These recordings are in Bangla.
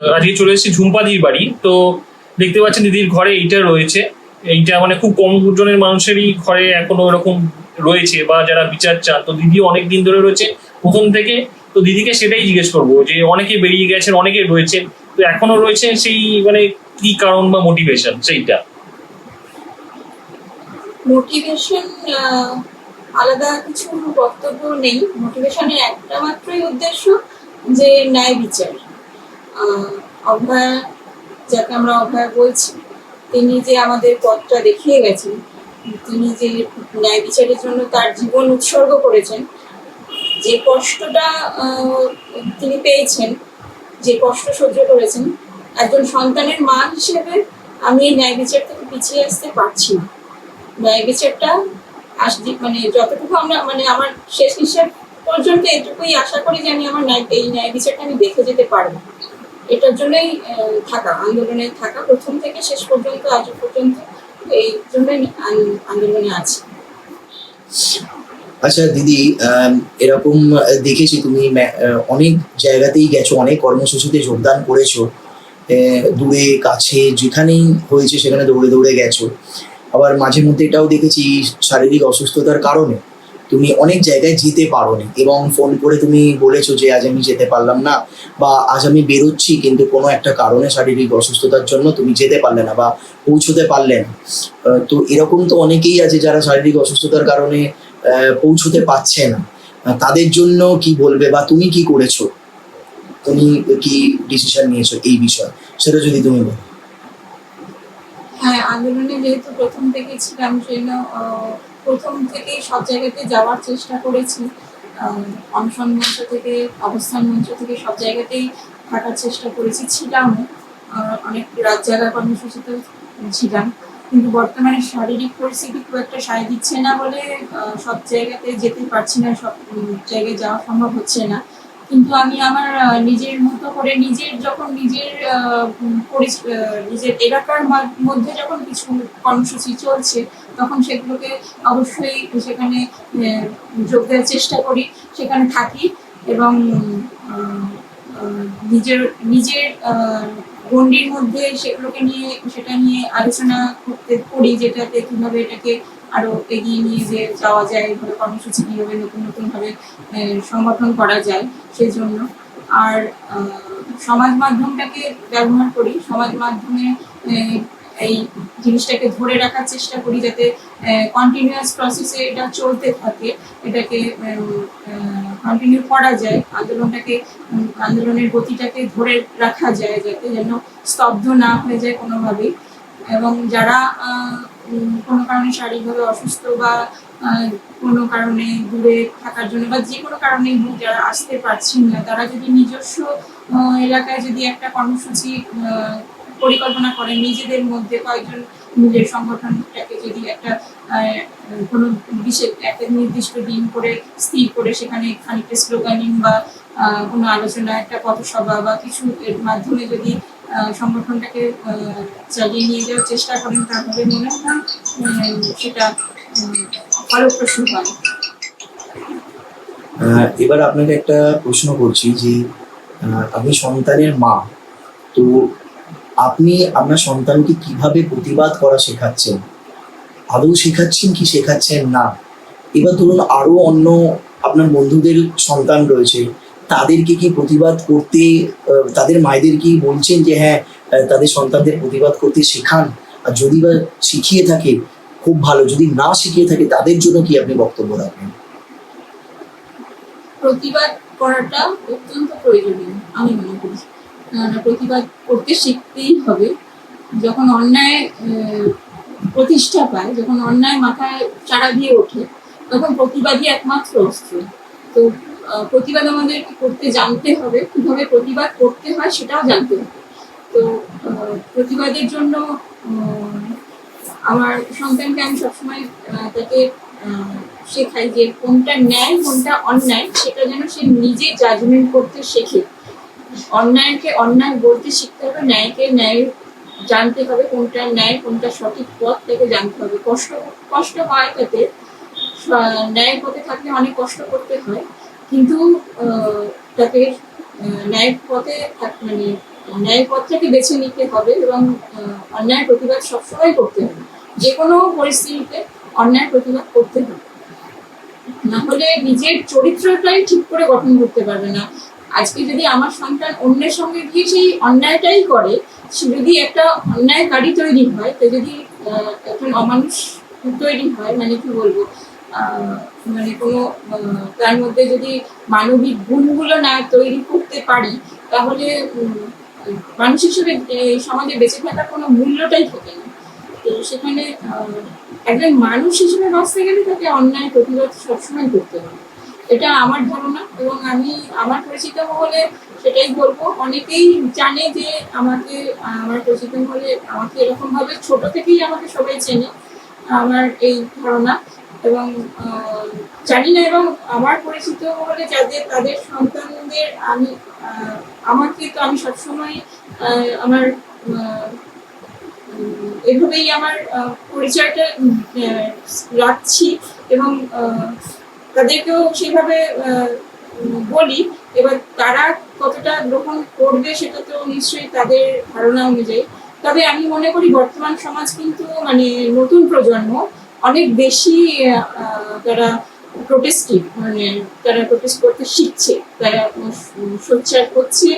আজকে চলে এসেছি ঝুম্পাদির বাড়ি। তো দেখতে পাচ্ছেন দিদির ঘরে এইটা রয়েছে। এইটা মানে খুব কম জনের মানুষেরই ঘরে এখনও এরকম রয়েছে বা যারা বিচার চান। তো দিদি অনেক দিন ধরে রয়েছে প্রথম থেকে। তো দিদিকে সেটাই জিজ্ঞেস করব যে অনেকে বেরিয়ে গেছেন, অনেকে রয়েছে তো এখনও রয়েছে সেই মানে কি কারণ বা মোটিভেশন সেইটা? মোটিভেশন আলাদা কিছু বক্তব্য নেই। মোটিভেশনের একটা মাত্রই উদ্দেশ্য যে ন্যায় বিচার। অভয়া যাকে আমরা অভয়া বলছি, তিনি যে আমাদের পথটা দেখিয়ে গেছেন, তিনি যে ন্যায় বিচারের জন্য তার জীবন উৎসর্গ করেছেন, যে কষ্টটা তিনি পেয়েছেন, যে কষ্ট সহ্য করেছেন, একজন সন্তানের মা হিসেবে আমি এই ন্যায় বিচার থেকে পিছিয়ে আসতে পারছি না। ন্যায় বিচারটা আস মানে যতটুকু আমরা মানে আমার শেষ হিসাব পর্যন্ত এটুকুই আশা করি যে আমি আমার ন্যায়, এই ন্যায় বিচারটা আমি দেখে যেতে পারব। এটার জন্যই থাকা, আন্দোলনে থাকা। প্রথম থেকে শেষ পর্যন্ত, আজ পর্যন্ত এই জন্যই আন্দোলনে আছি। আচ্ছা দিদি এরকম দেখেছি তুমি অনেক জায়গাতেই গেছো, অনেক কর্মসূচিতে যোগদান করেছ। দূরে, কাছে, যেখানেই হয়েছে, সেখানে দৌড়ে দৌড়ে গেছো। আবার মাঝে মধ্যে এটাও দেখেছি, শারীরিক অসুস্থতার কারণে। তুমি অনেক জায়গায় যেতে পারোনি এবং ফোন করে তুমি বলেছ যে আজ আমি যেতে পারলাম না বা আজ আমি বেরোচ্ছি কিন্তু কোনো একটা কারণে শারীরিক অসুস্থতার জন্য তুমি যেতে পারলে না বা পৌঁছতে পারলে না। তো এরকম তো অনেকেই আছে যারা শারীরিক অসুস্থতার কারণে পৌঁছতে পারছে না। তাদের জন্য কি বলবে বা তুমি কি করেছ? তুমি কি ডিসিশন নিয়েছো এই বিষয়ে? সেটা যদি তুমি বলো। হ্যাঁ আন্দোলনে যেহেতু প্রথম থেকে ছিলাম জন্য প্রথম থেকেই সব জায়গাতে যাওয়ার চেষ্টা করেছি। অনশন মঞ্চ থেকে, অবস্থান মঞ্চ থেকে সব জায়গাতেই থাকার চেষ্টা করেছি। ছিলাম অনেক রাত জায়গা কর্মসূচিতেও ছিলাম। কিন্তু বর্তমানে শারীরিক পরিস্থিতি খুব একটা সায় দিচ্ছে না বলে সব জায়গাতে যেতে পারছি না, সব জায়গায় যাওয়া সম্ভব হচ্ছে না। কিন্তু আমি আমার নিজের মতো করে নিজের যখন নিজের নিজের এলাকার মধ্যে যখন কিছু কর্মসূচি চলছে তখন সেগুলোকে অবশ্যই সেখানে যোগ দেওয়ার চেষ্টা করি, সেখানে থাকি এবং নিজের নিজের গণ্ডির মধ্যে সেগুলোকে নিয়ে, সেটা নিয়ে আলোচনা করতে করি, যেটাতে কীভাবে এটাকে আরও এগিয়ে নিয়ে যে যাওয়া যায় এভাবে কর্মসূচি কীভাবে নতুন নতুন ভাবে সংগঠন করা যায় সেই জন্য আর সমাজ মাধ্যমটাকে ব্যবহার করি, সমাজ মাধ্যমে এই জিনিসটাকে ধরে রাখার চেষ্টা করি যাতে কন্টিনিউয়াস প্রসেসে এটা চলতে থাকে, এটাকে কন্টিনিউ করা যায়, আন্দোলনটাকে আন্দোলনের গতিটাকে ধরে রাখা যায় যাতে যেন স্তব্ধ না হয়ে যায় কোনোভাবেই। এবং যারা কোনো কারণে শারীরিকভাবে অসুস্থ বা কোনো কারণে দূরে থাকার জন্য বা যে কোনো কারণেই যারা আসতে পারছেন না, তারা যদি নিজস্ব এলাকায় যদি একটা কর্মসূচি পরিকল্পনা করেন, নিজেদের মধ্যে কয়েকজন নিজের সংগঠনটাকে যদি একটা কোনো বিশেষ একটা নির্দিষ্ট দিন করে স্থির করে সেখানে খানিকটা স্লোগানিং বা কোনো আলোচনা, একটা পথসভা বা কিছু এর মাধ্যমে যদি সংগঠনটাকে চালিয়ে নিয়ে যাওয়ার চেষ্টা করেন তাহলে মনে হয় সেটা ফলপ্রসূ হয়। এবার আপনাকে একটা প্রশ্ন করছি যে আপনি সন্তানের মা, তো আপনি আপনার সন্তানকে কীভাবে প্রতিবাদ করা শেখাচ্ছেন? আদৌ শেখাচ্ছেন কি শেখাচ্ছেন না? এবার ধরুন আরও অন্য আপনার বন্ধুদের সন্তান রয়েছে, তাদেরকে কি প্রতিবাদ করতে তাদের মায়েদের কি বলছেন যে হ্যাঁ তাদের সন্তানদের প্রতিবাদ করতে শেখান? আর যদি বা শিখিয়ে থাকে, খুব ভালো। যদি না শিখিয়ে থাকে, তাদের জন্য কি আপনি বক্তব্য রাখবেন? প্রতিবাদ করাটা অত্যন্ত প্রয়োজনীয়, আমি মনে করি। প্রতিবাদ করতে শিখতেই হবে। যখন অন্যায় প্রতিষ্ঠা পায়, যখন অন্যায় মাথায় চারা দিয়ে ওঠে, তখন প্রতিবাদই একমাত্র অস্ত্র। তো প্রতিবাদ আমাদেরকে করতে জানতে হবে, কীভাবে প্রতিবাদ করতে হয় সেটাও জানতে হবে। তো প্রতিবাদের জন্য আমার সন্তানকে আমি সবসময় তাকে শেখাই যে কোনটা ন্যায়, কোনটা অন্যায়, সেটা যেন সে নিজে জাজমেন্ট করতে শেখে। অন্যায়কে অন্যায় বলতে শিখতে হবে ন্যায়কে ন্যায় জানতে হবে কোনটা ন্যায় কোনটা সঠিক পথ থেকে জানতে হবে। কষ্ট কষ্ট হয় তাতে ন্যায়ের পথে থাকলে অনেক কষ্ট করতে হয় কিন্তু তাকে আহ, ন্যায়ের পথে মানে ন্যায় পথটাকে বেছে নিতে হবে এবং অন্যায় প্রতিবাদ সবসময় করতে হবে। যে কোনো পরিস্থিতিতে অন্যায় প্রতিবাদ করতে হবে। না হলে নিজের চরিত্রটাই ঠিক করে গঠন করতে পারবে না। আজকে যদি আমার সন্তান অন্যের সঙ্গে গিয়ে সেই অন্যায়টাই করে, সে যদি একটা অন্যায়কারী তৈরি হয়, তো যদি একজন অমানুষ তৈরি হয় মানে কি বলব মানে কোনো তার মধ্যে যদি মানবিক গুণগুলো না তৈরি করতে পারি, তাহলে মানুষ হিসেবে সমাজে বেঁচে থাকার কোনো মূল্যটাই থাকে না। তো সেখানে একজন মানুষ হিসেবে বাঁচতে গেলে তাকে অন্যায় প্রতিরোধ সবসময় করতে হবে। এটা আমার ধারণা এবং আমি আমার পরিচিত মহলে সেটাই বলব। অনেকেই জানে যে আমাকে, আমার পরিচিত মহলে আমাকে এরকম ভাবে ছোট থেকেই আমাকে সবাই চেনে, আমার এই ধারণা। এবং জানি না, এবং আমার পরিচিত মহলে যাদের, তাদের সন্তানদের আমি আমাকে তো আমি সবসময় আমার এভাবেই আমার পরিচয়টা রাখছি এবং তাদেরকেও আহ, বলি। এবার তারা কতটা গ্রহণ করবে সেটা তো নিশ্চয়ই তাদের ধারণা অনুযায়ী। তবে আমি মনে করি বর্তমান সমাজ কিন্তু মানে নতুন প্রজন্ম অনেক বেশি তারা প্রোটেস্টিভ মানে তারা প্রোটেস্ট করতে শিখছে। তারা সোচ্চার করছে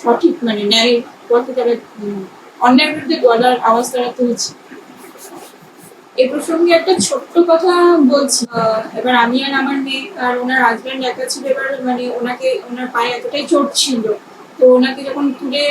সঠিক মানে ন্যায় পথে তারা উম, অন্যায়ের বিরুদ্ধে গলার আওয়াজ তারা তুলছে। এ প্রসঙ্গে একটা ছোট্ট কথা বলছি। এবার আমি আর আমার মেয়ে আর ওনার হাজব্যান্ড একা ছিল, এবার মানে ওনাকে, ওনার পায়ে এতটাই চোট ছিল। তো ওনাকে যখন তুলে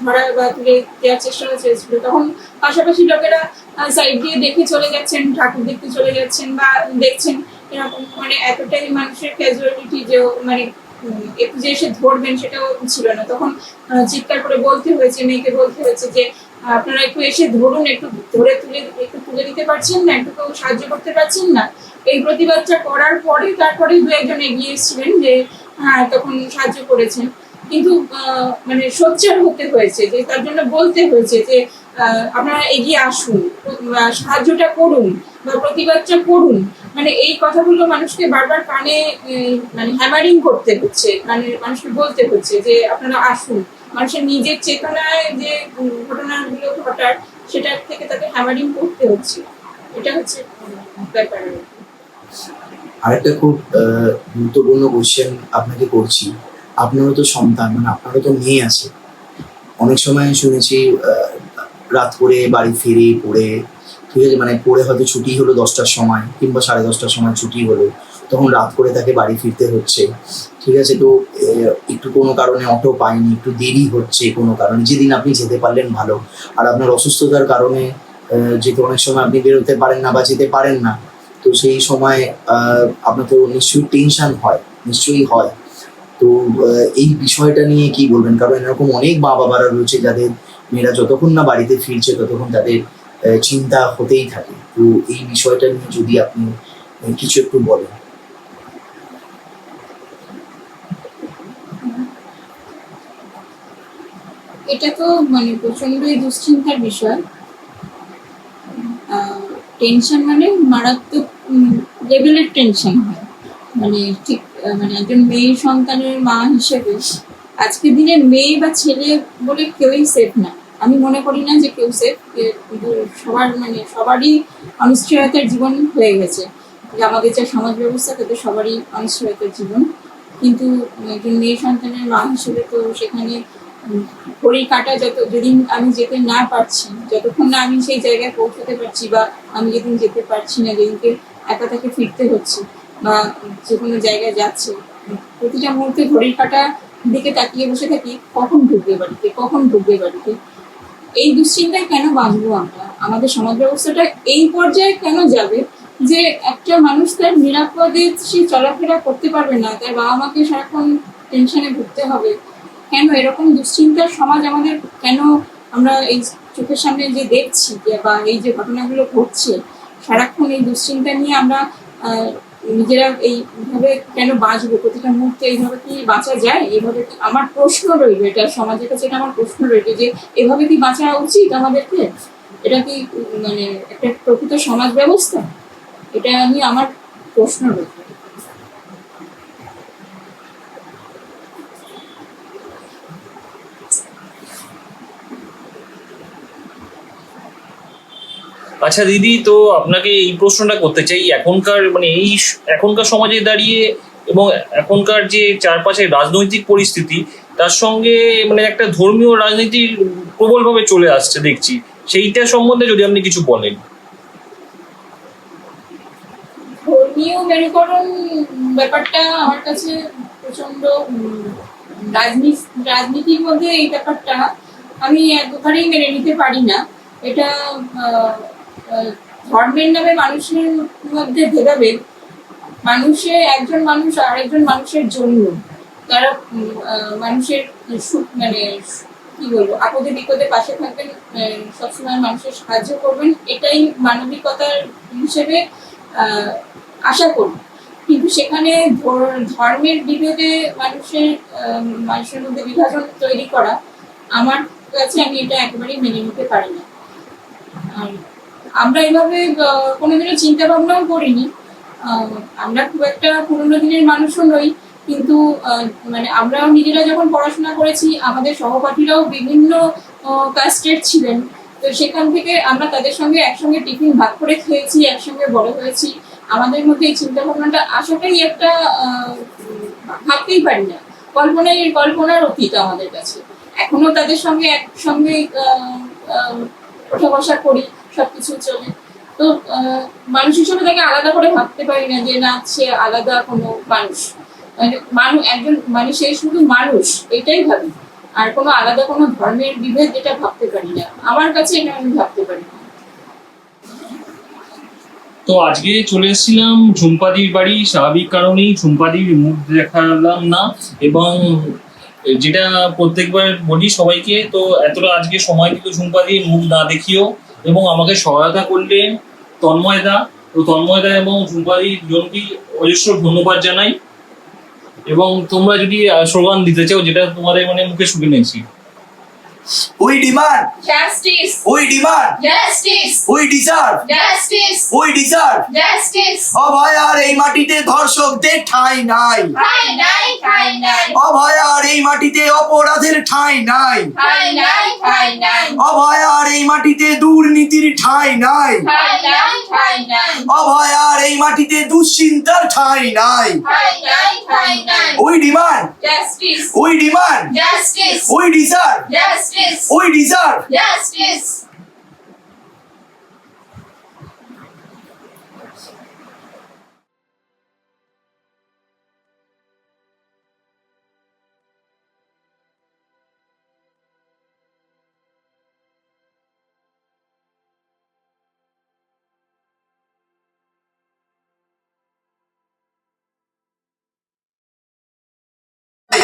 ধরা বা তুলে দেওয়ার চেষ্টা করা চেয়েছিল তখন পাশাপাশি লোকেরা সাইড দিয়ে দেখে চলে যাচ্ছেন, ঠাকুর দেখতে চলে যাচ্ছেন বা দেখছেন এরকম। মানে এতটাই মানুষের ক্যাজুয়ালিটি যে মানে একটু যে এসে ধরবেন সেটাও ছিল না। তখন চিৎকার করে বলতে হয়েছে, মেয়েকে বলতে হয়েছে যে আপনারা একটু এসে ধরুন, একটু ধরে তুলে, একটু তুলে দিতে পারছেন না, একটু কেউ সাহায্য করতে পারছেন না। এই প্রতিবাদটা করার পরে তারপরে দু একজন এগিয়ে এসেছিলেন যে হ্যাঁ তখন সাহায্য করেছেন। কিন্তু মানে সোচ্চার হতে হয়েছে, যে তার জন্য বলতে হয়েছে যে আপনারা এগিয়ে আসুন সাহায্যটা করুন, বা প্রতিবাদটা করুন। মানে এই কথাগুলো মানুষকে বারবার কানে মানে হ্যামারিং করতে হচ্ছে মানে মানুষকে বলতে হচ্ছে যে, আপনারা আসুন। মানুষের নিজের চেতনায় যে ঘটনাগুলো ঘটার, সেটা থেকে তাকে হ্যামারিং করতে হচ্ছে। এটা হচ্ছে ব্যাপার। আরেকটা খুব গুরুত্বপূর্ণ কোশ্চেন আপনাকে করছি। আপনারও তো সন্তান মানে আপনারও তো মেয়ে আছে। অনেক সময় শুনেছি রাত করে বাড়ি ফিরে পড়ে ঠিক আছে মানে পড়ে হয়তো ছুটি হলো দশটার সময় কিংবা সাড়ে দশটার সময় ছুটি হলো, তখন রাত করে তাকে বাড়ি ফিরতে হচ্ছে। ঠিক আছে, তো একটু কোনো কারণে অটো পায়নি, একটু দেরি হচ্ছে কোনো কারণে। যেদিন আপনি যেতে পারলেন ভালো। আর আপনার অসুস্থতার কারণে যেহেতু অনেক সময় আপনি বেরোতে পারেন না বা যেতে পারেন না, তো সেই সময় আপনার তো নিশ্চয়ই টেনশন হয়, নিশ্চয়ই হয়। তো এই বিষয়টা নিয়ে কি বলবেন? কারণ এরকম অনেক মা বাবারা রয়েছে যাদের মেয়েরা যতক্ষণ না বাড়িতে ফিরছে ততক্ষণ তাদের চিন্তা হতেই থাকে। তো এই বিষয়টা নিয়ে যদি আপনি কিছু একটু বলেন। এটা তো মানে প্রচন্ডই দুশ্চিন্তার বিষয়। টেনশন মানে মারাত্মক লেভেলের টেনশন হয়। মানে ঠিক মানে একজন মেয়ে সন্তানের মা হিসেবে, আজকের দিনে মেয়ে বা ছেলে বলে কেউই সেফ না। আমি মনে করি না যে কেউ সেফ সবার মানে সবারই অনিশ্চয়তার জীবন হয়ে গেছে। যে আমাদের যা সমাজ ব্যবস্থা, তাতে সবারই অনিশ্চয়তার জীবন। কিন্তু একজন মেয়ে সন্তানের মা হিসেবে তো সেখানে ঘড়ির কাটা যত, যেদিন আমি যেতে না পারছি, যতক্ষণ না আমি সেই জায়গায় পৌঁছতে পারছি বা আমি যেদিন যেতে পারছি না, যেদিনকে একা তাকে ফিরতে হচ্ছে বা যে কোনো জায়গায় যাচ্ছে, প্রতিটা মুহূর্তে ঘড়ির কাটা দিকে তাকিয়ে বসে থাকি, কখন ঢুকবে বাড়িতে? কখন ঢুকবে বাড়িতে? এই দুশ্চিন্তায় কেন বাঁচবো আমরা? আমাদের সমাজ ব্যবস্থাটা এই পর্যায়ে কেন যাবে? যে একটা মানুষ তার নিরাপদে সে চলাফেরা করতে পারবে না, তার বাবা মাকে সারাক্ষণ টেনশনে ভুগতে হবে। কেন এরকম দুশ্চিন্তার সমাজ আমাদের কেন আমরা এই চোখের সামনে যে দেখছি বা এই যে ঘটনাগুলো ঘটছে, সারাক্ষণ এই দুশ্চিন্তা নিয়ে আমরা নিজেরা এইভাবে কেন বাঁচবো? প্রতিটা মুহূর্তে এইভাবে কি বাঁচা যায়? এইভাবে কি আমার প্রশ্ন রইল? এটা সমাজের কাছে এটা আমার প্রশ্ন রইল যে এভাবে কি বাঁচা উচিত আমাদেরকে? এটা কি মানে একটা প্রকৃত সমাজ ব্যবস্থা? এটা আমি আমার প্রশ্ন রইল। আচ্ছা দিদি, তো আপনাকে এই প্রশ্নটা করতে চাই। এখনকার মানে এই এখনকার সমাজে দাঁড়িয়ে এবং এখনকার যে চারপাশের রাজনৈতিক পরিস্থিতি, তার সঙ্গে মানে একটা ধর্মীয় রাজনীতি প্রবলভাবে চলে আসছে, দেখছি। সেইটা সম্বন্ধে যদি আপনি কিছু বলেন। ধর্মীয় মেরুকরণ ব্যাপারটা আমার কাছে প্রচণ্ড রাজনীতি, রাজনীতির মধ্যে এই ব্যাপারটা আমি একবারেই মেনে নিতে পারি না। এটা ধর্মের নামে মানুষের মধ্যে ভেদাভেদ, মানুষে একজন মানুষ আরেকজন মানুষের জন্য। তারা মানুষের মানে কি বলব, আপদে বিপদে পাশে থাকবেন সবসময় মানুষের সাহায্য করবেন। এটাই মানবিকতার হিসেবে আশা করি। কিন্তু সেখানে ধর- ধর্মের বিভেদে মানুষের মানুষের মধ্যে বিভাজন তৈরি করা, আমার কাছে আমি এটা একেবারেই মেনে নিতে পারি না। আমরা এভাবে কোনোদিনও চিন্তা ভাবনাও করিনি আমরা খুব একটা পুরোনো দিনের মানুষও নই, কিন্তু মানে আমরাও নিজেরা যখন পড়াশোনা করেছি, আমাদের সহপাঠীরাও বিভিন্ন কাস্টের ছিলেন। তো সেখান থেকে আমরা তাদের সঙ্গে একসঙ্গে টিফিন ভাগ করে খেয়েছি, একসঙ্গে বড় হয়েছি। আমাদের মধ্যে এই চিন্তা ভাবনাটা আসাটাই একটা ভাবতেই পারি না। কল্পনায় কল্পনার অতীত আমাদের কাছে। এখনও তাদের সঙ্গে একসঙ্গে ওঠা করি সবকিছু চলে তো মানুষ হিসেবে তাকে আলাদা করে ভাবতে পারি না যে না, সে আলাদা কোনো মানুষ। মানে মানুষ একজন মানে সে শুধু মানুষ, এটাই ভাবি। আর কোনো আলাদা কোনো ধর্মের বিভেদ এটা ভাবতে পারি না। আমার কাছে এটা আমি ভাবতে পারি না। তো আজকে চলে এসেছিলাম ঝুম্পাদির বাড়ি, স্বাভাবিক কারণেই ঝুম্পাদির মুখ দেখালাম না। এবং যেটা প্রত্যেকবার বলি সবাইকে, তো এতটা আজকে সময় কিন্তু ঝুম্পাদির মুখ না দেখিও এবং আমাকে সহায়তা করলেন তন্ময়দা তো তন্ময়দা এবং ঝুম্পাদির জনকেই অজস্র ধন্যবাদ জানাই। এবং তোমরা যদি স্লোগান দিতে চাও, যেটা তোমাদের মানে মুখে শুনে নিয়েছি। We demand Justice! We demand Justice! We deserve Justice! We deserve Justice! Abhay আর এই মাটিতে ধর্ষকদের ঠাঁই নাই। ঠাই নাই ঠাই নাই। অভয় আর এই মাটিতে অপরাধের ঠাঁই নাই। ঠাই নাই ঠাই নাই। অভয় আর এই মাটিতে দুর্নীতির ঠাঁই নাই। ঠাই নাই ঠাই অভয় আর এই মাটিতে দুশ্চিন্তার ঠাঁই নাই। We demand we demand we deserve we deserve!